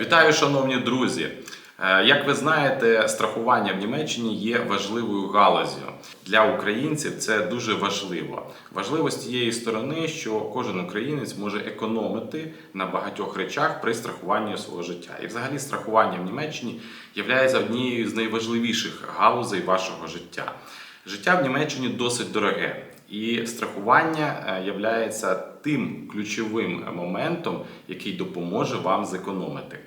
Вітаю, шановні друзі! Е, Як ви знаєте, страхування в Німеччині є важливою галузю. Для українців це дуже важливо. Важливо з сторони, що кожен українець може економити на багатьох речах при страхуванні свого життя. І взагалі страхування в Німеччині є однією з найважливіших галузей вашого життя. Життя в Німеччині досить дороге, і страхування є тим ключовим моментом, який допоможе вам зекономити.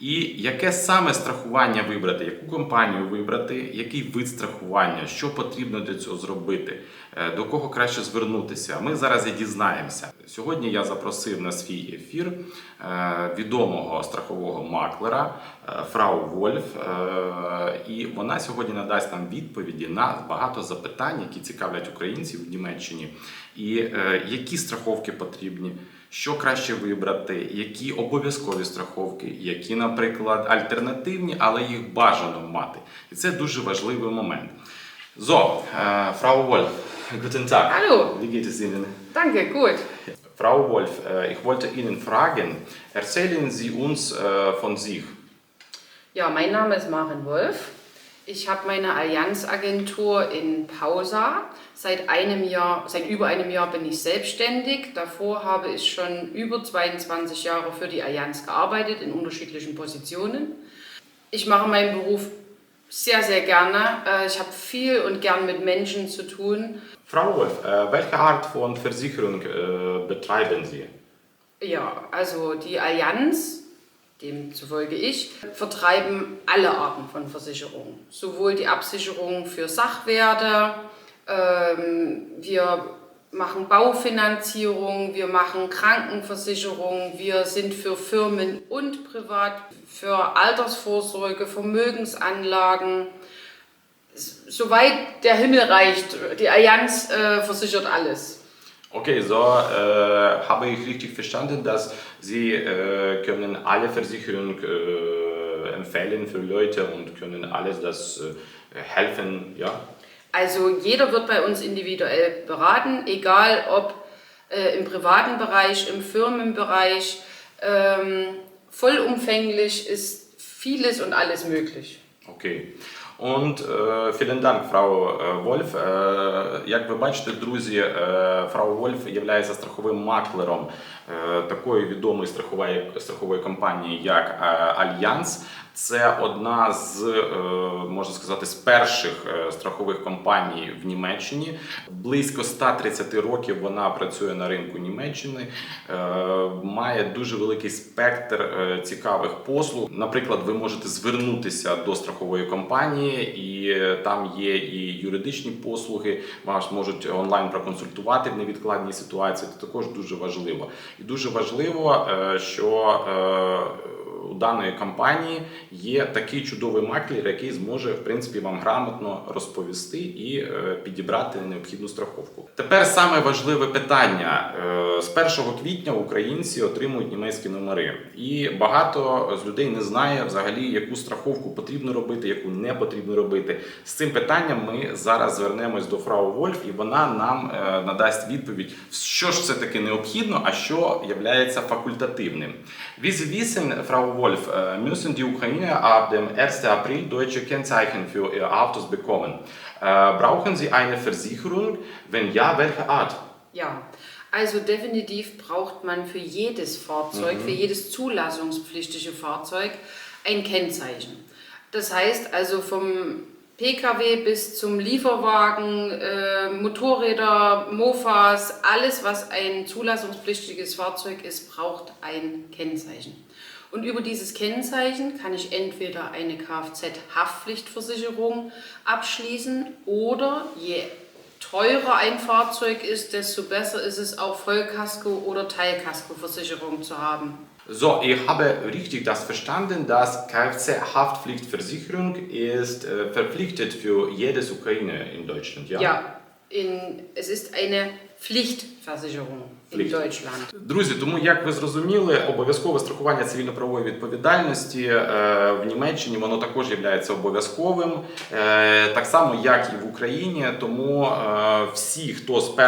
І яке саме страхування вибрати, яку компанію вибрати, який вид страхування, що потрібно для цього зробити, е, до кого краще звернутися. Ми зараз і дізнаємося. Сьогодні я запросив на свій ефір е, відомого страхового маклера е, Фрау Вольф, і вона сьогодні надасть нам відповіді на багато запитань, які цікавлять українців в Німеччині, і які страховки потрібні. Що краще вибрати, які обов'язкові страховки, які, наприклад, альтернативні, але їх бажано мати. І це дуже важливий момент. So, äh, Frau Wolf, guten Tag. Hallo. Wie geht es Ihnen? Danke, gut. Frau Wolf, äh, ich wollte Ihnen fragen, erzählen Sie uns äh, von sich. Ja, mein Name ist Maren Wolf. Ich habe meine Allianzagentur in Pausa. Seit einem Jahr, seit über einem Jahr bin ich selbstständig. Davor habe ich schon über 22 Jahre für die Allianz gearbeitet in unterschiedlichen Positionen. Ich mache meinen Beruf sehr, sehr gerne. Äh, Ich habe viel und gern mit Menschen zu tun. Frau Wolf, äh, welche Art von Versicherung äh, betreiben Sie? Ja, also die Allianz, demzufolge ich, vertreiben alle Arten von Versicherungen. Sowohl die Absicherung für Sachwerte, ähm, wir machen Baufinanzierung, wir machen Krankenversicherung, wir sind für Firmen und privat, für Altersvorsorge, Vermögensanlagen. Soweit der Himmel reicht, die Allianz äh, versichert alles. Okay, so äh, habe ich richtig verstanden, dass Sie äh, können alle Versicherungen äh, empfehlen für Leute und können alles das äh, helfen, ja? Also jeder wird bei uns individuell beraten, egal ob äh, im privaten Bereich, im Firmenbereich. Ähm, vollumfänglich ist vieles und alles möglich. Окей. Und е, vielen Dank, Frau е, Вольф. Е, як ви бачите, друзі, е, Фрау Вольф є страховим маклером е, такої відомої страхової, страхової компанії, як е, Альянс. Це одна з, е, можна сказати, з перших е, страхових компаній в Німеччині. Близько 130 років вона працює на ринку Німеччини, е, має дуже великий спектр е, цікавих послуг. Наприклад, ви можете звернутися до страхової компанії, і е, там є і юридичні послуги, вас можуть онлайн проконсультувати в невідкладній ситуації. Це також дуже важливо. І дуже важливо, е, що е, у даної компанії є такий чудовий маклер, який зможе в принципі вам грамотно розповісти і е, підібрати необхідну страховку. Тепер саме важливе питання: Е, з 1 квітня українці отримують німецькі номери, і багато з людей не знає взагалі, яку страховку потрібно робити, яку не потрібно робити. З цим питанням ми зараз звернемось до Фрау Вольф, і вона нам е, надасть відповідь, що ж це таки необхідно, а що є факультативним. Wie Sie wissen, Frau Wolf, äh, müssen die Ukrainer ab dem 1. April deutsche Kennzeichen für ihr Autos bekommen. Äh, Brauchen Sie eine Versicherung? Wenn ja, welche Art? Ja, also definitiv braucht man für jedes Fahrzeug, für jedes zulassungspflichtige Fahrzeug ein Kennzeichen. Das heißt also vom Pkw bis zum Lieferwagen, äh, Motorräder, Mofas, alles was ein zulassungspflichtiges Fahrzeug ist, braucht ein Kennzeichen. Und über dieses Kennzeichen kann ich entweder eine Kfz-Haftpflichtversicherung abschließen oder je teurer ein Fahrzeug ist, desto besser ist es auch Vollkasko- oder Teilkaskoversicherung zu haben. So, ich habe richtig das verstanden, dass Kfz-Haftpflichtversicherung ist äh, verpflichtet für jedes Ukraine in Deutschland, ja? Ja, in, es ist eine Pflicht Pflichtversicherung in Deutschland. Друзі, тому як ви зрозуміли, обов'язкове страхування цивільно-правової відповідальності е, в Німеччині воно також є обов'язковим, е, так само як і в Україні. Тому е, всі, хто з 1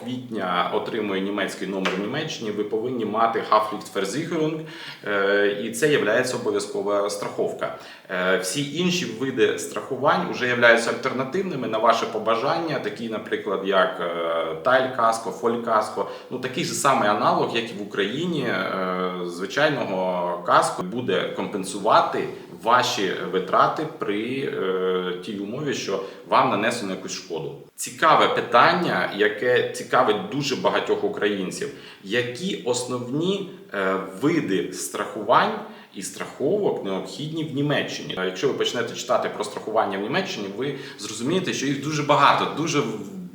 квітня отримує німецький номер в Німеччині, ви повинні мати Haftpflichtversicherung, е, і це є обов'язкова страховка. Е, Всі інші види страхувань вже являються альтернативними на ваше побажання, такі, наприклад, як е, тайль-каско, фоль-каско. Ну такий же самий аналог, як і в Україні, е, звичайного каско буде компенсувати ваші витрати при е, тій умові, що вам нанесено якусь шкоду. Цікаве питання, яке цікавить дуже багатьох українців. Які основні е, види страхувань? І страховок необхідні в Німеччині. Якщо ви почнете читати про страхування в Німеччині, ви зрозумієте, що їх дуже багато, дуже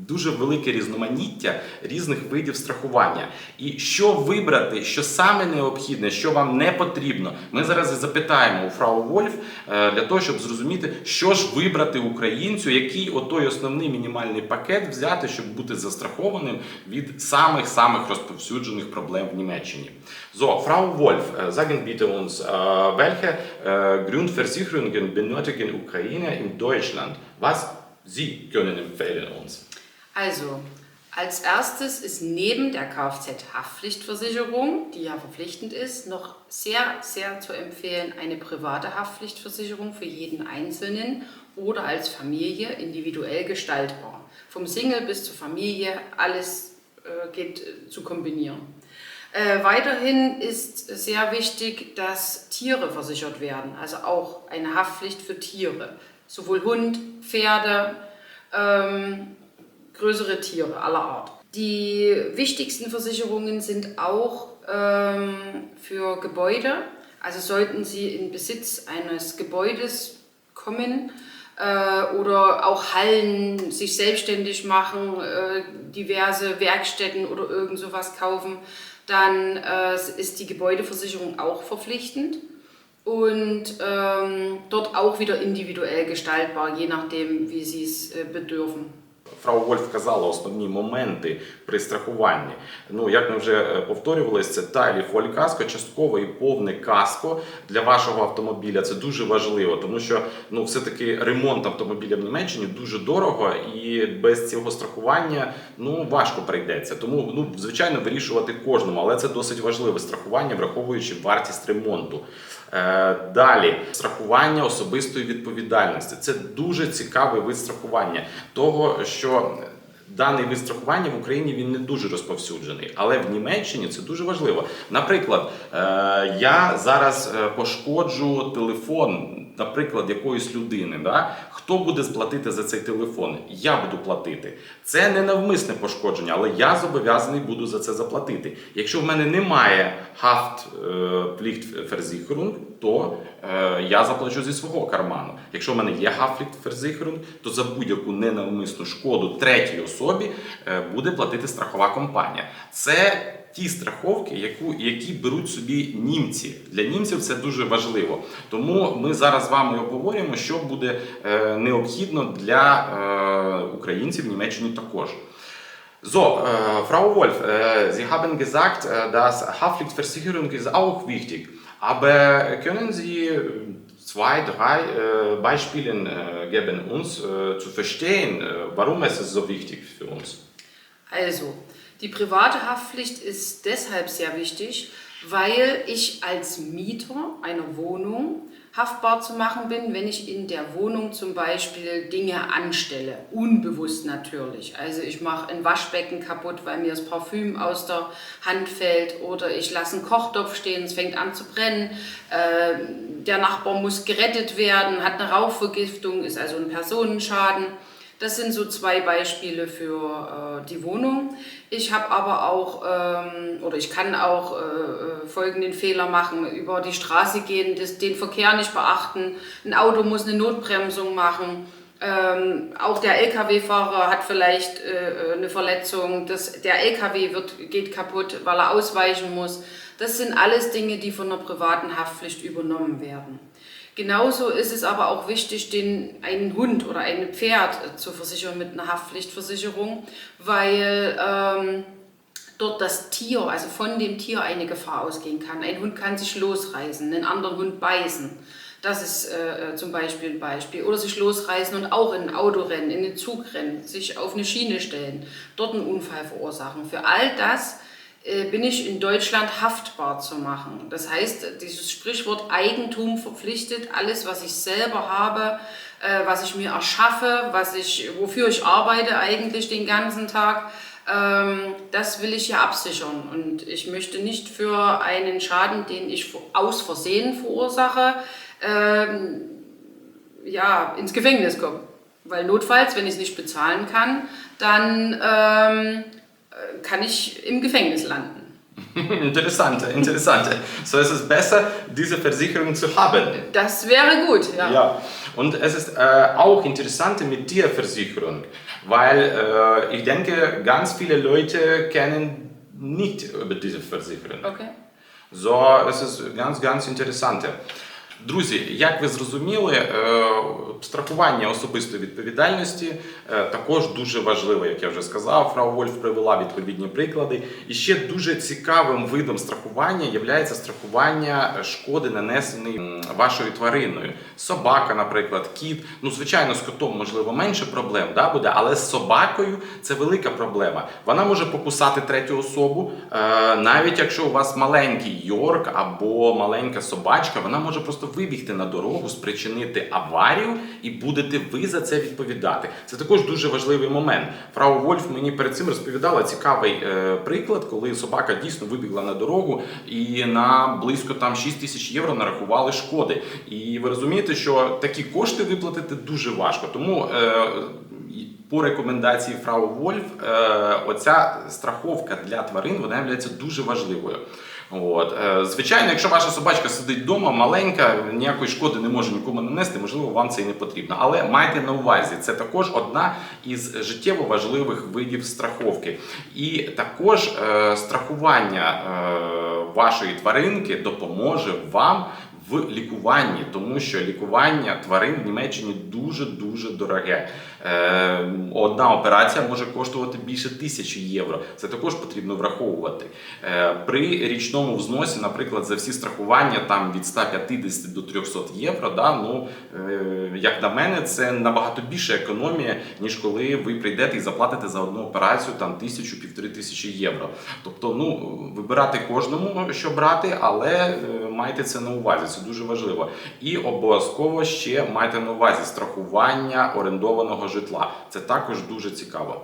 дуже велике різноманіття різних видів страхування. І що вибрати, що саме необхідне, що вам не потрібно, ми зараз запитаємо у Фрау Вольф е, для того, щоб зрозуміти, що ж вибрати українцю, який отой основний мінімальний пакет взяти, щоб бути застрахованим від самих самих розповсюджених проблем в Німеччині. So, Frau Wolf, sagen bitte uns, äh, welche äh, Grundversicherungen benötigen Ukrainer in Deutschland? Was Sie können empfehlen uns? Also, als erstes ist neben der Kfz-Haftpflichtversicherung, die ja verpflichtend ist, noch sehr, sehr zu empfehlen eine private Haftpflichtversicherung für jeden Einzelnen oder als Familie individuell gestaltbar. Vom Single bis zur Familie, alles äh, geht äh, zu kombinieren. Äh, weiterhin ist sehr wichtig, dass Tiere versichert werden, also auch eine Haftpflicht für Tiere, sowohl Hund, Pferde, ähm, größere Tiere aller Art. Die wichtigsten Versicherungen sind auch ähm, für Gebäude, also sollten Sie in Besitz eines Gebäudes kommen äh, oder auch Hallen sich selbstständig machen, äh, diverse Werkstätten oder irgend sowas kaufen, dann äh, ist die Gebäudeversicherung auch verpflichtend und ähm, dort auch wieder individuell gestaltbar, je nachdem, wie Sie es äh, bedürfen. Фрау Вольф вказала основні моменти при страхуванні. Ну, як ми вже е, повторювалися, це тайлі фоль каско, часткове і повне каско для вашого автомобіля. Це дуже важливо, тому що ну, все-таки ремонт автомобіля в Німеччині дуже дорого і без цього страхування ну, важко прийдеться. Тому, ну, звичайно, вирішувати кожному, але це досить важливе страхування, враховуючи вартість ремонту. Е, Далі страхування особистої відповідальності. Це дуже цікавий вид страхування, того що даний вид страхування в Україні він не дуже розповсюджений, але в Німеччині це дуже важливо. Наприклад, е, я зараз е, пошкоджу телефон, наприклад, якоїсь людини. Да? Хто буде сплатити за цей телефон? Я буду платити. Це не навмисне пошкодження, але я зобов'язаний буду за це заплатити. Якщо в мене немає Haftpflichtversicherung, то е, я заплачу зі свого карману. Якщо в мене є Haftpflichtversicherung, то за будь-яку ненавмисну шкоду третій особі е, буде платити страхова компанія. Це ті страховки, яку, які беруть собі німці. Для німців це дуже важливо. Тому ми зараз з вами обговорюємо, що буде е, необхідно для е, українців в Німеччині також. So, äh, Frau Wolf, äh, Sie haben gesagt, äh, dass Haftpflichtversicherung ist auch wichtig. Aber können Sie äh, zwei, drei äh, Beispiele äh, geben, uns äh, zu verstehen, äh, warum es ist so wichtig für uns? Also, die private Haftpflicht ist deshalb sehr wichtig, weil ich als Mieter einer Wohnung haftbar zu machen bin, wenn ich in der Wohnung zum Beispiel Dinge anstelle, unbewusst natürlich. Also ich mache ein Waschbecken kaputt, weil mir das Parfüm aus der Hand fällt oder ich lasse einen Kochtopf stehen, es fängt an zu brennen, äh, der Nachbar muss gerettet werden, hat eine Rauchvergiftung, ist also ein Personenschaden. Das sind so zwei Beispiele für äh, die Wohnung. Ich habe aber auch, ähm, oder ich kann auch äh, äh, folgenden Fehler machen, über die Straße gehen, das, den Verkehr nicht beachten, ein Auto muss eine Notbremsung machen, ähm, auch der LKW-Fahrer hat vielleicht äh, eine Verletzung, das, der LKW wird, geht kaputt, weil er ausweichen muss. Das sind alles Dinge, die von der privaten Haftpflicht übernommen werden. Genauso ist es aber auch wichtig, den, einen Hund oder ein Pferd zu versichern mit einer Haftpflichtversicherung, weil ähm, dort das Tier, also von dem Tier eine Gefahr ausgehen kann. Ein Hund kann sich losreißen, einen anderen Hund beißen. Das ist äh, äh, zum Beispiel ein Beispiel. Oder sich losreißen und auch in ein Auto rennen, in den Zug rennen, sich auf eine Schiene stellen, dort einen Unfall verursachen. Für all das bin ich in Deutschland haftbar zu machen. Das heißt, dieses Sprichwort Eigentum verpflichtet, alles, was ich selber habe, äh, was ich mir erschaffe, was ich, wofür ich arbeite eigentlich den ganzen Tag, ähm, das will ich ja absichern. Und ich möchte nicht für einen Schaden, den ich aus Versehen verursache, ähm, ja, ins Gefängnis kommen. Weil notfalls, wenn ich es nicht bezahlen kann, dann ähm, äh, kann ich im Gefängnis landen. Interessante, interessante. So ist es besser, diese Versicherung zu haben. Das wäre gut, ja. ja. Und es ist äh, auch interessant mit der Versicherung, weil äh, ich denke, ganz viele Leute kennen nicht über diese Versicherung. Okay. So, es ist ganz, ganz interessant. Друзі, як ви зрозуміли, е, страхування особистої відповідальності е, також дуже важливе, як я вже сказав. Фрау Вольф привела відповідні приклади. І ще дуже цікавим видом страхування є страхування шкоди, нанесеної вашою твариною. Собака, наприклад, кіт. Ну, звичайно, з котом можливо менше проблем да, буде, але з собакою це велика проблема. Вона може покусати третю особу, е, навіть якщо у вас маленький йорк або маленька собачка, вона може просто вибігти на дорогу, спричинити аварію, і будете ви за це відповідати. Це також дуже важливий момент. Фрау Вольф мені перед цим розповідала цікавий е, приклад, коли собака дійсно вибігла на дорогу і на близько там 6 тисяч євро нарахували шкоди. І ви розумієте, що такі кошти виплатити дуже важко. Тому е, по рекомендації Фрау Вольф, е, оця страховка для тварин вона є дуже важливою. От. Е, Звичайно, якщо ваша собачка сидить вдома, маленька, ніякої шкоди не може нікому нанести, можливо, вам це і не потрібно. Але майте на увазі, це також одна із життєво важливих видів страховки. І також е, страхування е, вашої тваринки допоможе вам в лікуванні, тому що лікування тварин в Німеччині дуже дуже дороге. Е, одна операція може коштувати більше тисячі євро. Це також потрібно враховувати. Е, при річному взносі, наприклад, за всі страхування там від 150 до 300 євро. Да, ну, е, як на мене, це набагато більша економія, ніж коли ви прийдете і заплатите за одну операцію там тисячу півтори тисячі євро. Тобто, ну вибирати кожному, що брати, але е, майте це на увазі. Це дуже важливо. І обов'язково ще майте на увазі страхування орендованого житла. Це також дуже цікаво.